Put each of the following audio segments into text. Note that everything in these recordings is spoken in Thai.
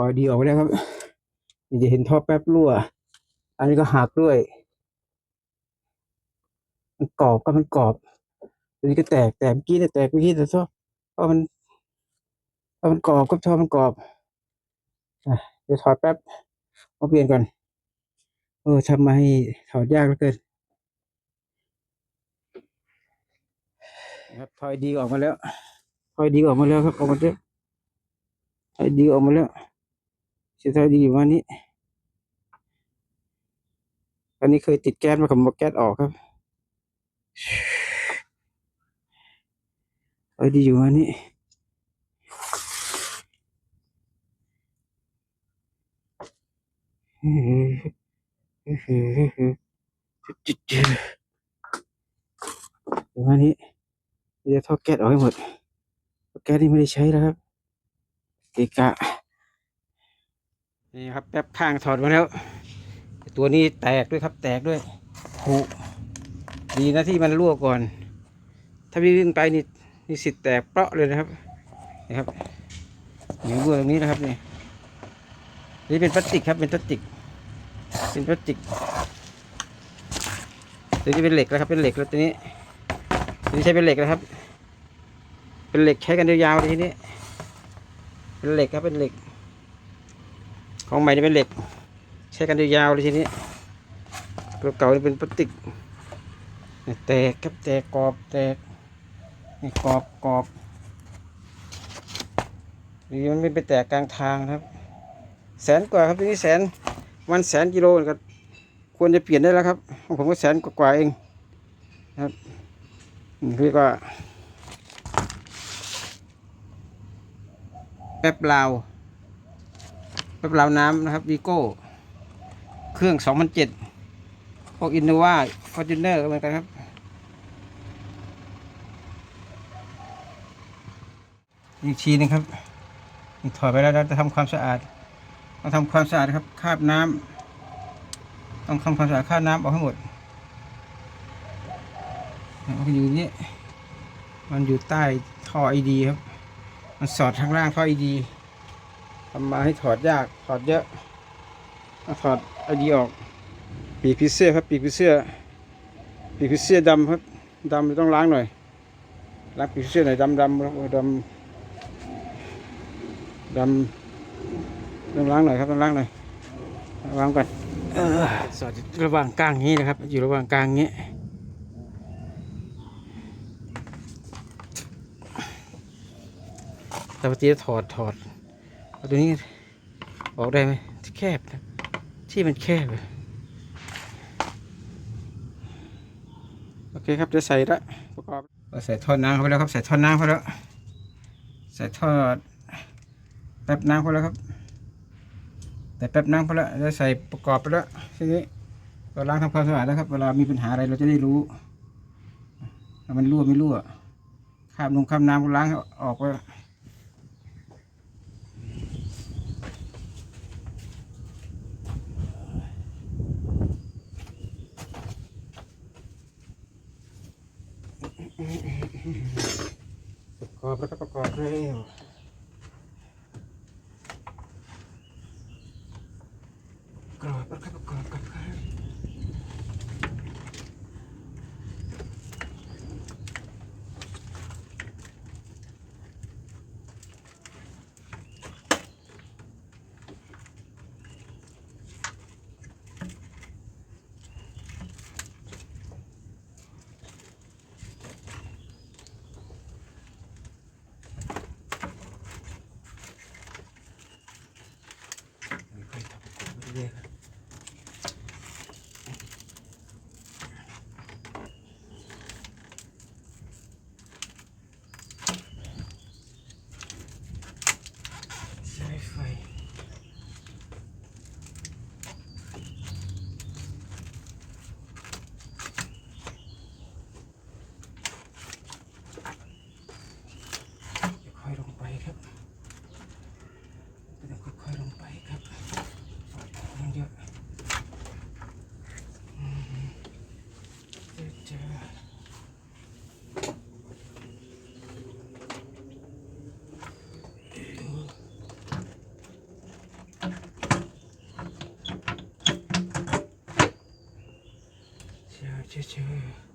อยดีออกไปแล้วครับนี่จะเห็นท่อแป๊บรั่ว อันนี้ก็หักด้วย มันกรอบก็มันกรอบอันนี้ก็แตกแตกเมื่อกี้เนี่ยแตกเมื่อกี้แต่ท่อเพราะมันเพราะมันกรอบก็ท่อมันกรอบอะเดี๋ยวถอดแป๊บมาเปลี่ยนก่อนเออทำไมถอดยากเหลือเกินครับถอยดีออกมาแล้วถอยดีออกมาแล้วครับออกมาแล้วถอยดีออกมาแล้ว สียถอดีอยู่วันนี้อันนี้เคยติดแก๊สมาผมบอกแก๊สออกครับเอ้ดีอยู่อันนี้จุดๆเดี๋ยวอันนี้เดี๋ยวท่อแก๊สออกให้หมด แก๊สนี่ไม่ได้ใช้แล้วครับเกะกะ นี่ครับแป๊บข้างถอดมาแล้ว ตัวนี้แตกด้วยครับแตกด้วยผุดีนะที่มันรั่วก่อน ถ้าวิ่งไปนี่นี่สิทธิ์แตกเปราะเลยนะครับนะครับอยู่รั่วตรงนี้นะครับนี่นี่เป็นพลาสติกครับเป็นพลาสติก เป็นพลาสติกตัวนี้เป็นเหล็กแล้วครับเป็นเหล็กแล้วตัวนี้ตัวนี้ใช้เป็นเหล็กแล้วครับ เป็นเหล็กใช้กันยาวๆเลยทีนี้ เป็นเหล็กครับเป็นเหล็ก ของใหม่นี่เป็นเหล็ก ใช้กันยาวๆเลยทีนี้ตัวเก่านี่เป็นพลาสติกแตกครับแตกกรอบแตกนี่กรอบกรอบนี่มันไม่ไปแตกกลางทางครับ แสนกว่าครับทีนี้แสนวันแสนกิโลก็ควรจะเปลี่ยนได้แล้วครับผมก็แสนกว่าเองครับเรียกว่าแป๊บลาว แป๊บลาวน้ำนะครับวีโก้เครื่อง 2007พวกอินโนวาฟอร์จูเนอร์ก็เหมือนกันครับ อีกทีหนึงครับนี่ถอดไปแล้วเราจะทำความสะอาดต้องทำความสะอาดครับคาบน้ำต้องทำความสะอาดคาบน้ำออกให้หมดมันอยู่นี้มันอยู่ใต้ท่อไอดีครับ มันสอดทางล่างท่อไอดี ทำมาให้ถอดยากถอดเยอะถอดไอดีออก ปีกผีเสื้อครับ ปีกผีเสื้อปีกผีเสื้อดำครับดำต้องล้างหน่อยล้างปีกผีเสื้อหน่อยดำดำดำดำต้องล้างหน่อยครับต้องล้างหน่อยล้างก่อนสอดระหว่างกลางนี้นะครับ อยู่ระหว่างกลางนี้แต่ปกติถอดถอด ตัวนี้ออกได้ไหมที่แคบที่มันแคบโอเคครับจะใส่ละประกอบใส่ท่อน้ำเข้าไปแล้วครับ ใส่ท่อน้ำเข้าไปแล้วใส่ท่อแป๊บน้ำเข้าไปแล้วครับแต่แป๊บน้ำเข้าไปแล้วจะใส่ประกอบไปแล้วทีนี้เราล้างทำความสะอาดแล้วครับเวลามีปัญหาอะไรเราจะได้รู้ว่ามันรั่วไม่รั่วคราบลงคราบน้ำก็ล้างออกไป เจ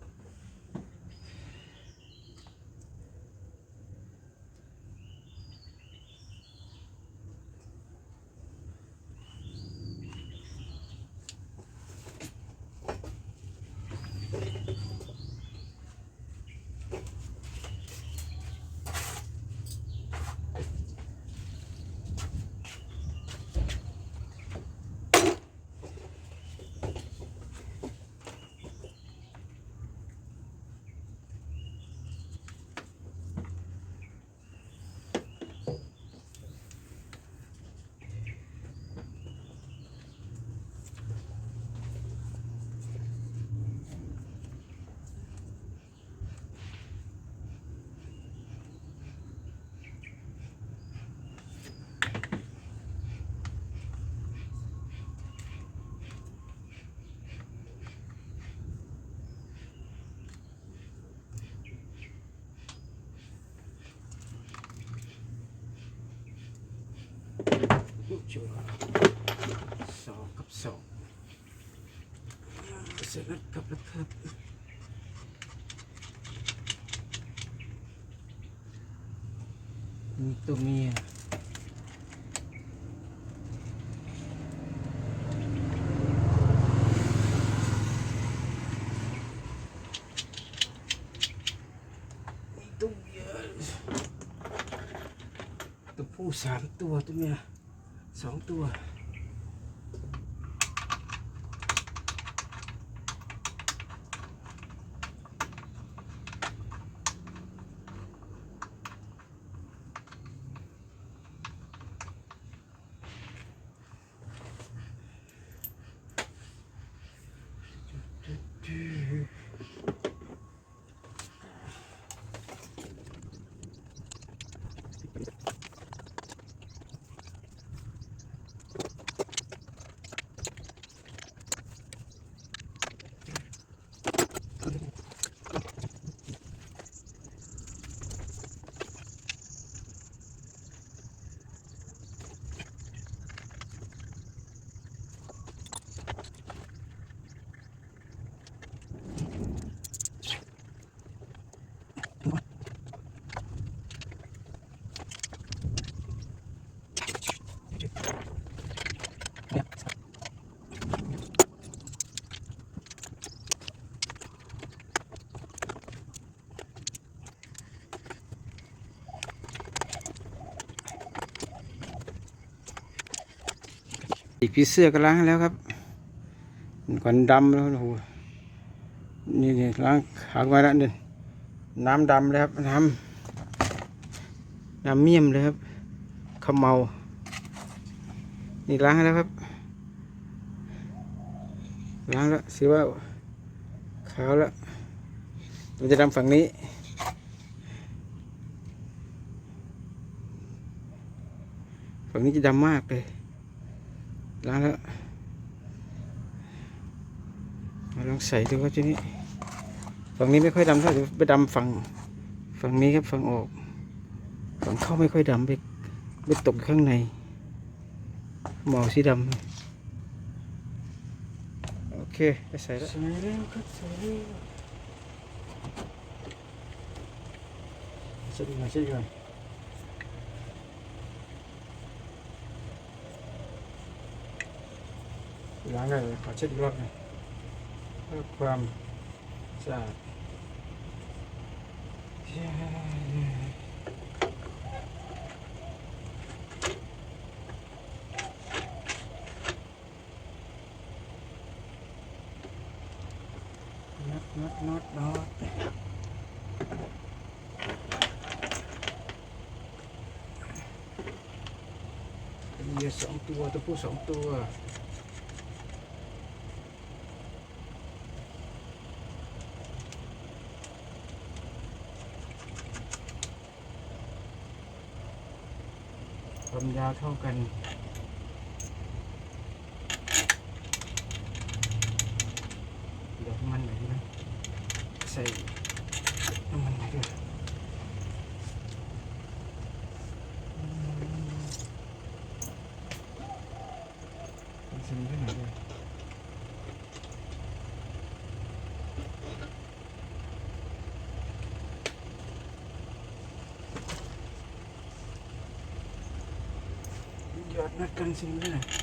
อเจอเจอจั่วสองกับ สองเสร็จแล้วครับแล้วครับมีตัว อีกผีเสื้อก็ล้างแล้วครับก่อนดำแล้วโอ้โหนี่นี่ล้างขาวมาแล้วนี่น้ำดำเลยครับน้ำน้ำเมี่ยมเลยครับขมเมานี่ล้างให้แล้วครับ ล้างแล้วถือว่าขาวแล้วมันจะดำฝั่งนี้ฝั่งนี้จะดำมากเลย ล้างแล้วมาลองใส่ดูครับทีนี้ ฝั่งนี้ไม่ค่อยดำเท่าไหร่ไปดำฝั่งฝั่งนี้ครับฝั่งออก ฝั่งเข้าไม่ค่อยดำไปไปตกข้างในหมอกสีดำโอเคไปใส่แล้วใส่เร็วครับใส่เร็วเช็ดดีกว่าเช็ดดีกว่า ล้างได้เลยขอเช็ดอีกรอบหนึงเพื่อความสะอาดน็อตน็อตน็อตน็อตเป็นเมียสองตัวตัวผู้สองตัว ความยาวเท่ากันเดี๋ยวน้ำมันหน่อยนะใส่น้ำมันหน่อยด้วยใส่นิดหน่อยด้วยหย อด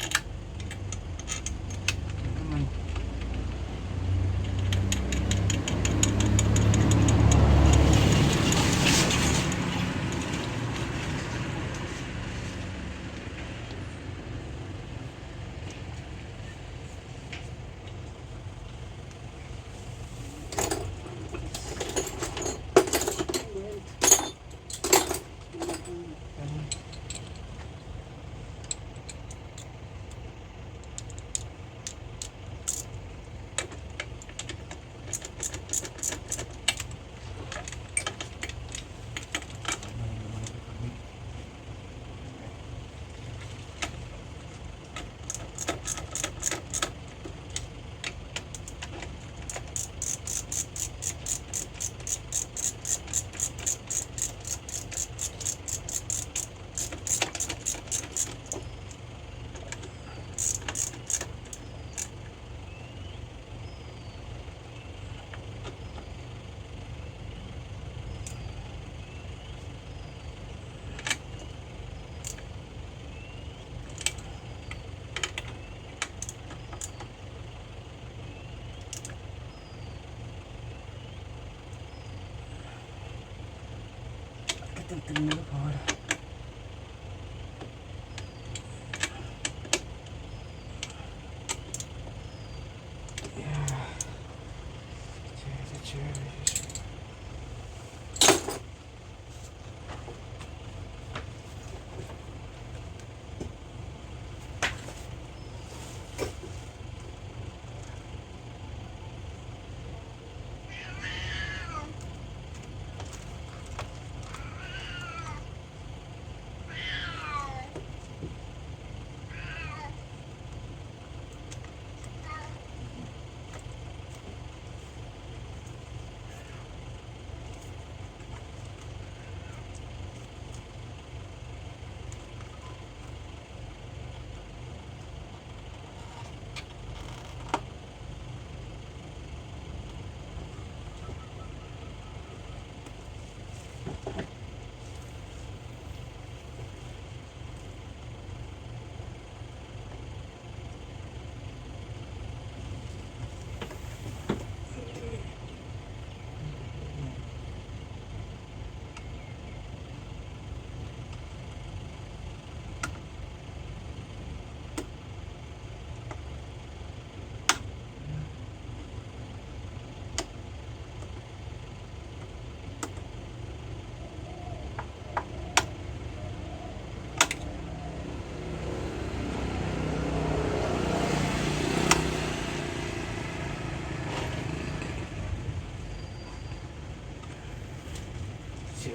ก็ตึงๆแล้วก็พอ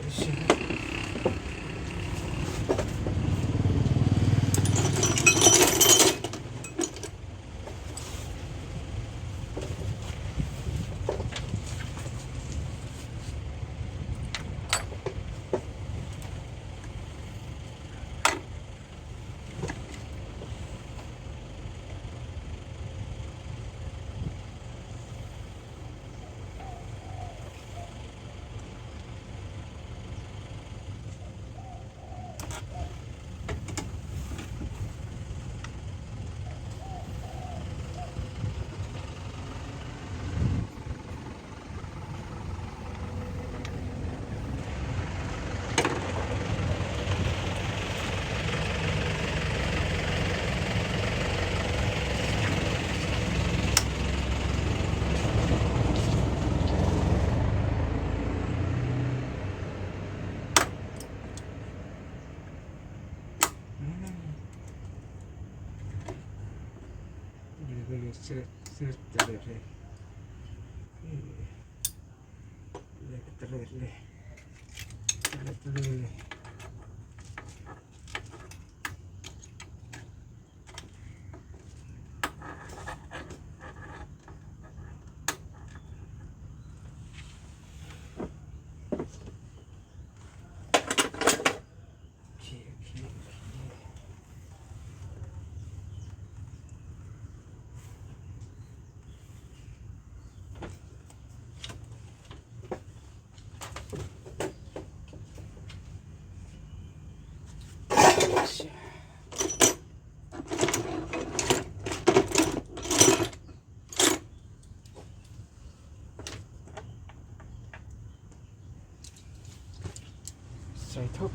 Şimdi se, se tälle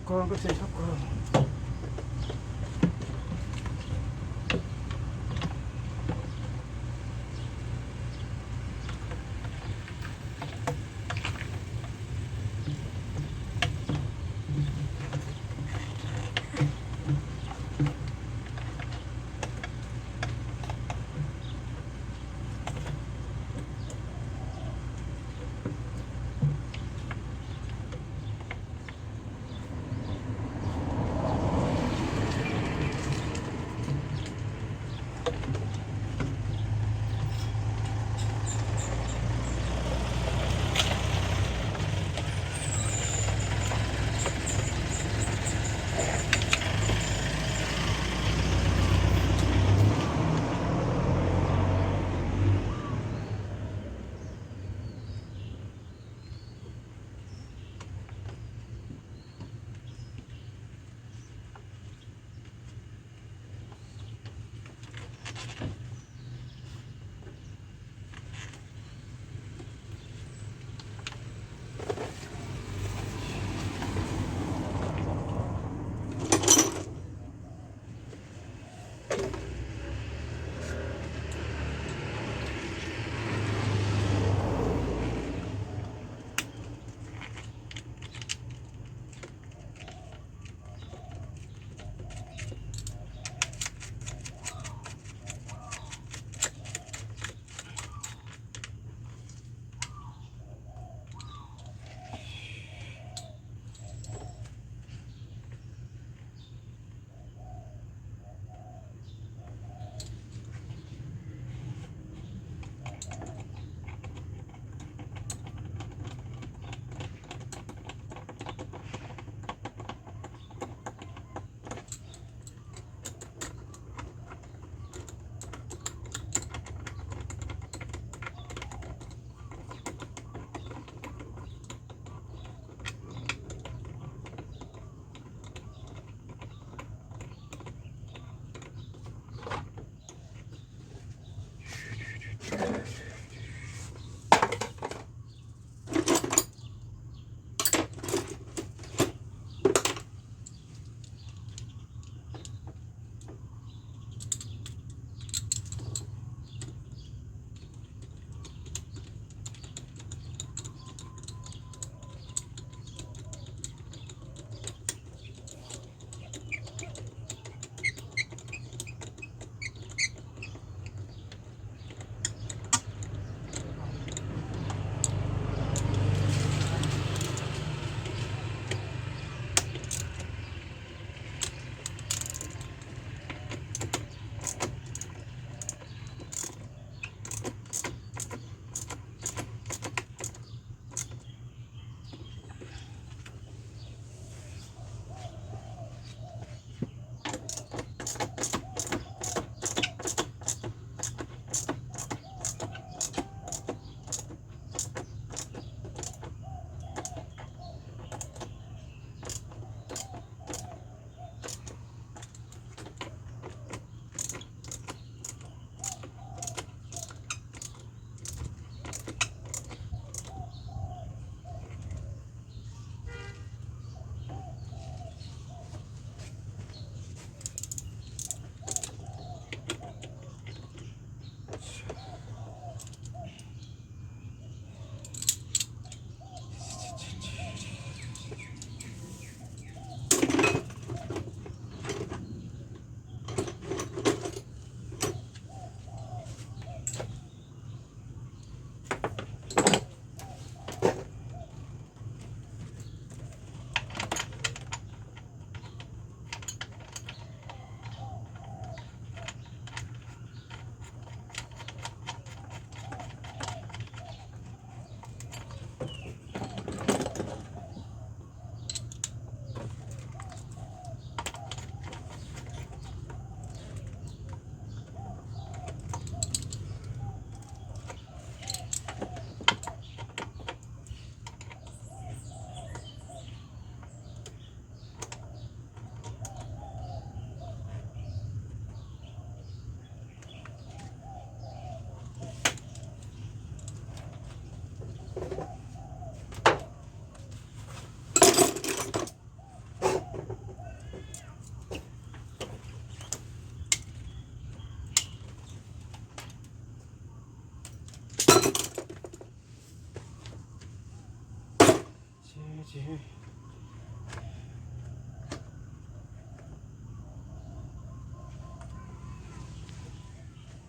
哥不行他不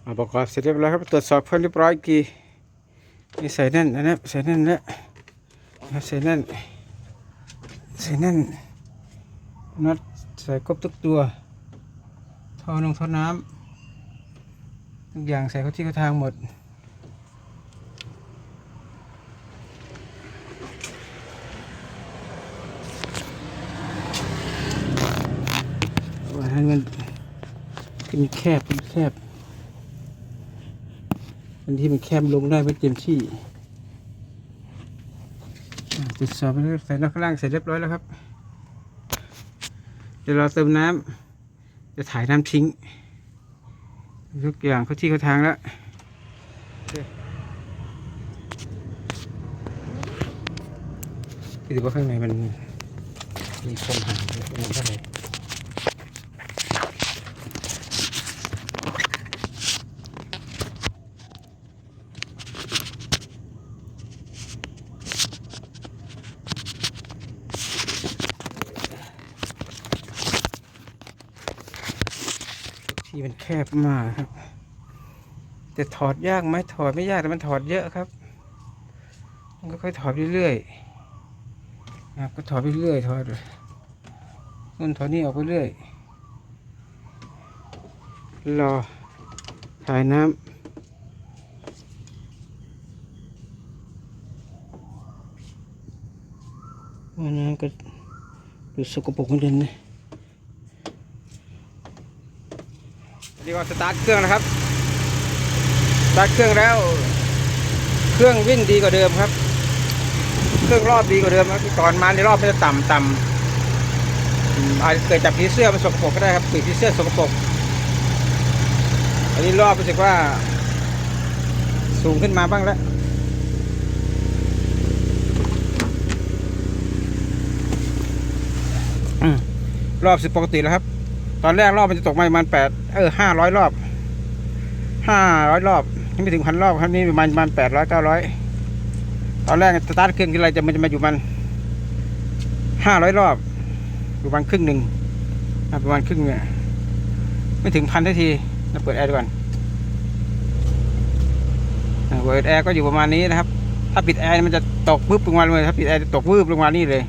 อ่าประกอบเสร็จเรียบร้อยครับตรวจสอบเพื่อนเรียบร้อยอีกทีนี่ใส่แน่นนะใส่แน่นแล้วนะใส่แน่นใส่แน่นน็อตใส่ครบทุกตัวท่อนงท่อน้ำทุกอย่างใส่เข้าที่เข้าทางหมดวาให้มันเป็นแคบเป็นแคบ อันที่มันแคบลงได้ไม่เต็มที่ตรวจสอบไปแล้วใส่น้ำข้างล่างเสร็จเรียบร้อยแล้วครับ เดี๋ยวเราเติมน้ำจะถ่ายน้ำทิ้ง ทุกอย่างเข้าที่เขาทางแล้วโอเคคิดดูว่าข้างในมันมีความหางอยู่างในเท่าไหร่ บมากครับ แต่ถอดยากไหมถอดไม่ยากแต่มันถอดเยอะครับ มันก็ค่อยถอดเรื่อยๆนะครับก็ถอดไปเรื่อยถอดนู่นถอดนี่ออกไปเรื่อยรอถ่ายน้ำว่าน้ำก็ดูสกปรกเหมือนเดิมนะ นี่ก็สตาร์ทเครื่องนะครับ สตาร์ทเครื่องแล้ว เครื่องวิ่งดีกว่าเดิมครับ เครื่องรอบดีกว่าเดิมครับก่อนมาในรอบมันจะต่ำต่ำอืมอาจจะเกิดจากผีเสื้อมันสกปรกก็ได้ครับปีกผีเสื้อสกปรกอันนี้รอบรู้สึกว่า สูงขึ้นมาบ้างแล้วรอบสิบปกติแล้วครับ ตอนแรกรอบมันจะตกมาประมาณแปดเออห้าร้อยรอบห้าร้อยรอบยังไม่ถึงพันรอบครับนี่ประมาณประมาณแปดร้อยเก้าร้อยตอนแรกสตาร์ทเครื่องที่ไรจะมันจะมาอยู่มันห้าร้อยรอบอยู่ประมาณครึ่งหนึ่งประมาณครึ่งเนี่ยไม่ถึงพันทันทีเราเปิดแอร์ดูก่อนเปิดแอร์ก็อยู่ประมาณนี้นะครับ ถ้าปิดแอร์มันจะตกปึ๊บลงมาเลยถ้าปิดแอร์จะตกวืบลงมานี่เลย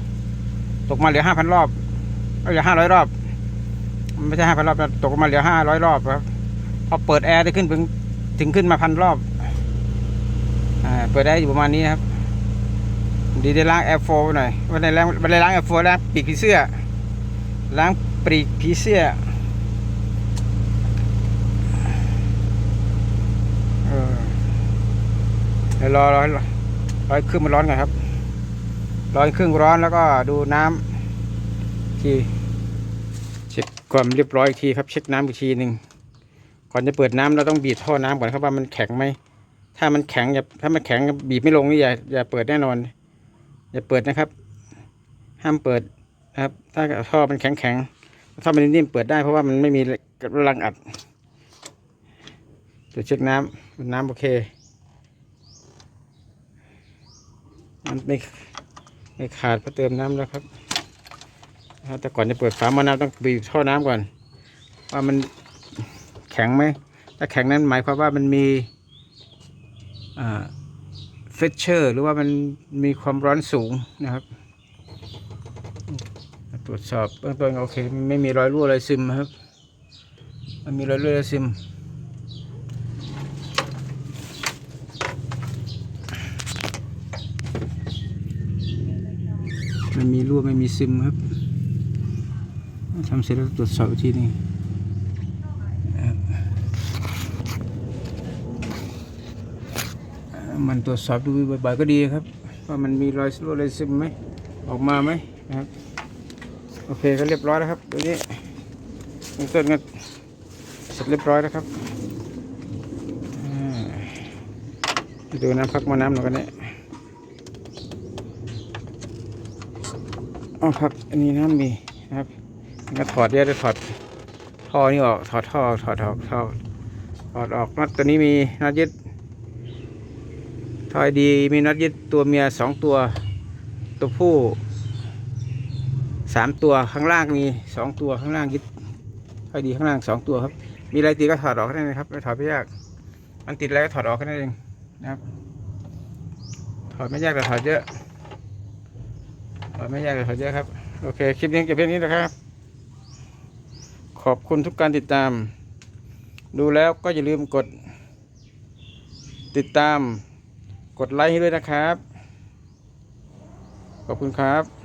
ตกมาเหลือห้าพันรอบเอาเหลือห้าร้อยรอบ ไม่ใช่ห้าพันรอบนะตกมาเหลือห้าร้อยรอบครับพอเปิดแอร์ได้ขึ้นถึงถึงขึ้นมาพันรอบอ่าเปิดได้อยู่ประมาณนี้นะครับดีได้ล้างแอร์โฟหน่อยวันไหนล้างวันไหนล้างแอร์โฟล้างปีกผีเสื้อล้างปีกผีเสื้อเดี๋ยวรอรอรอรอให้เครื่งมันร้อนก่อนครับรอให้เครื่องร้อนแล้วก็ดูน้ำทีเช็ ความเรียบร้อยอีกทีครับเช็คน้ำอีกทีหนึ่งก่อนจะเปิดน้ำเราต้องบีบท่อน้ำก่อนครับว่ามันแข็งไหมถ้ามันแข็งอย่าถ้ามันแข็งบีบไม่ลงนี่อย่าอย่าเปิดแน่นอน อย่าเปิดนะครับ ห้ามเปิดนะครับ ถ้าท่อมันแข็งแข็งท่อมันนิ่มเปิดได้เพราะว่ามันไม่มีกำลังอัดตรวจเช็คน้ำน้ำโอเคมันไม่ไม่ขาดเพราะเติมน้ำแล้วครับ แต่ก่อนจะเปิดฝาหม้อน้ำต้องบีบท่อน้ำก่อน ว่ามันแข็งไหมถ้าแข็งนั้นหมายความว่ามันมีเฟชเชอร์หรือว่ามันมีความร้อนสูงนะครับ ตรวจสอบเบื้องต้นโอเคไม่มีรอยรั่วรอยซึมครับ มันมีรอยรั่วรอยซึมไม่มีรั่วไม่มีซึมครับ ทำเสร็จแล้วตรวจสอบทีหนึงมันตรวจสอบดูบ่อยๆก็ดีครับว่ามันมีรอยรั่วรอยซึมไหมออกมาไหมนะครับ โอเคก็เรียบร้อยแล้วครับตัวนี้เบื้องต้นก็เสร็จเรียบร้อยแล้วครับดูน้ำพักมาน้ำหน่อยกันเนี่ยอ๋อครับอันนี้น้ำมีนะครับ ก็ถอดเดี๋ยวจะถอดท่อนี่ออกถอดท่อถอดออกท่อถอดออกน็อตตัวนี้มีน็อตยึดทอยดีมีน็อตยึดตัวเมียสองตัว ตัวผู้สามตัวข้างล่างมีสองตัวข้างล่างยึดทอยดีข้างล่างสองตัวครับ มีอะไรตีก็ถอดออกได้นะครับไม่ถอดไม่ยาก มันติดแล้วก็ถอดออกแค่นั้นเองนะครับ ถอดไม่ยากแต่ถอดเยอะถอดไม่ยากแต่ถอดเยอะครับโอเคคลิปนี้เก็บเพียงนี้นะครับ ขอบคุณทุกการติดตาม ดูแล้วก็อย่าลืมกด ติดตาม กดไลค์ให้ด้วยนะครับ ขอบคุณครับ